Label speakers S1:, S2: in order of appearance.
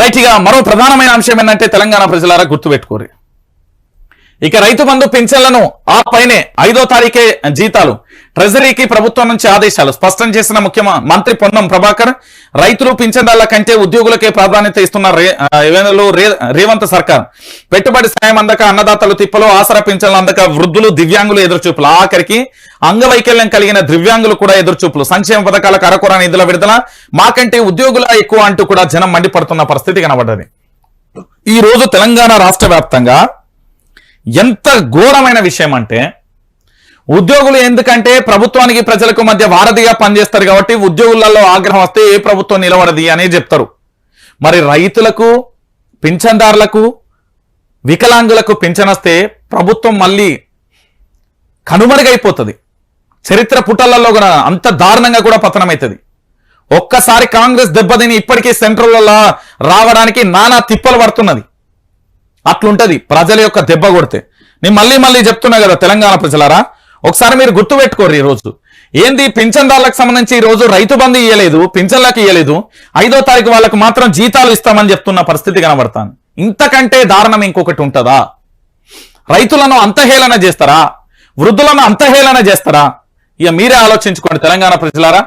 S1: Right ఇక మరో ప్రధానమైన అంశం ఏంటంటే తెలంగాణ ప్రజలారా గుర్తుపెట్టుకోరు. ఇక రైతు బంధు పింఛన్లను ఆ పైనే ఐదో తారీఖే జీతాలు ట్రెజరీకి ప్రభుత్వం నుంచి ఆదేశాలు. స్పష్టం చేసిన ముఖ్య మంత్రి పొన్నం ప్రభాకర్ రైతులు పింఛన్దారుల కంటే ఉద్యోగులకే ప్రాధాన్యత ఇస్తున్న రే- రేవంత్ సర్కార్ పెట్టుబడి సాయం అందక అన్నదాతలు తిప్పలు ఆసరా పింఛన్లు అందక వృద్ధులు దివ్యాంగులు ఎదురుచూపులు. ఆఖరికి అంగవైకల్యం కలిగిన దివ్యాంగులు కూడా ఎదురుచూపులు. సంక్షేమ పథకాలకు అరకొర నిధుల విడుదల మాకంటే ఉద్యోగుల ఎక్కువ అంటూ కూడా జనం మండిపడుతున్న పరిస్థితి కనబడ్డది. ఈ రోజు తెలంగాణ రాష్ట్ర వ్యాప్తంగా ఎంత ఘోరమైన విషయం అంటే ఉద్యోగులు ఎందుకంటే ప్రభుత్వానికి ప్రజలకు మధ్య వారధిగా పనిచేస్తారు కాబట్టి ఉద్యోగులలో ఆగ్రహం వస్తే ఏ ప్రభుత్వం నిలబడది అని చెప్తారు. మరి రైతులకు పింఛన్దారులకు వికలాంగులకు పింఛన్ వస్తే ప్రభుత్వం మళ్ళీ కనుమరుగైపోతుంది. చరిత్ర పుటలలో కూడా అంత దారుణంగా కూడా పతనమవుతుంది ఒక్కసారి కాంగ్రెస్ దెబ్బతిని ఇప్పటికీ సెంట్రల్లో రావడానికి నానా తిప్పలు పడుతున్నది. అట్లుంటది ప్రజల యొక్క దెబ్బ కొడితే. నేను మళ్ళీ మళ్ళీ చెప్తున్నా కదా తెలంగాణ ప్రజలారా ఒకసారి మీరు గుర్తు పెట్టుకోరు ఈ రోజు. ఏంది? పింఛన్దారులకు సంబంధించి ఈ రోజు రైతు బంధు ఇయ్యలేదు పింఛన్లకు ఇయ్యలేదు. ఐదో తారీఖు వాళ్ళకు మాత్రం జీతాలు ఇస్తామని చెప్తున్న పరిస్థితి కనబడతాను ఇంతకంటే దారుణం ఇంకొకటి ఉంటుందా? రైతులను అంతహేళన చేస్తారా? వృద్ధులను అంతహేళన చేస్తారా? ఇక మీరే ఆలోచించుకోండి తెలంగాణ ప్రజలారా.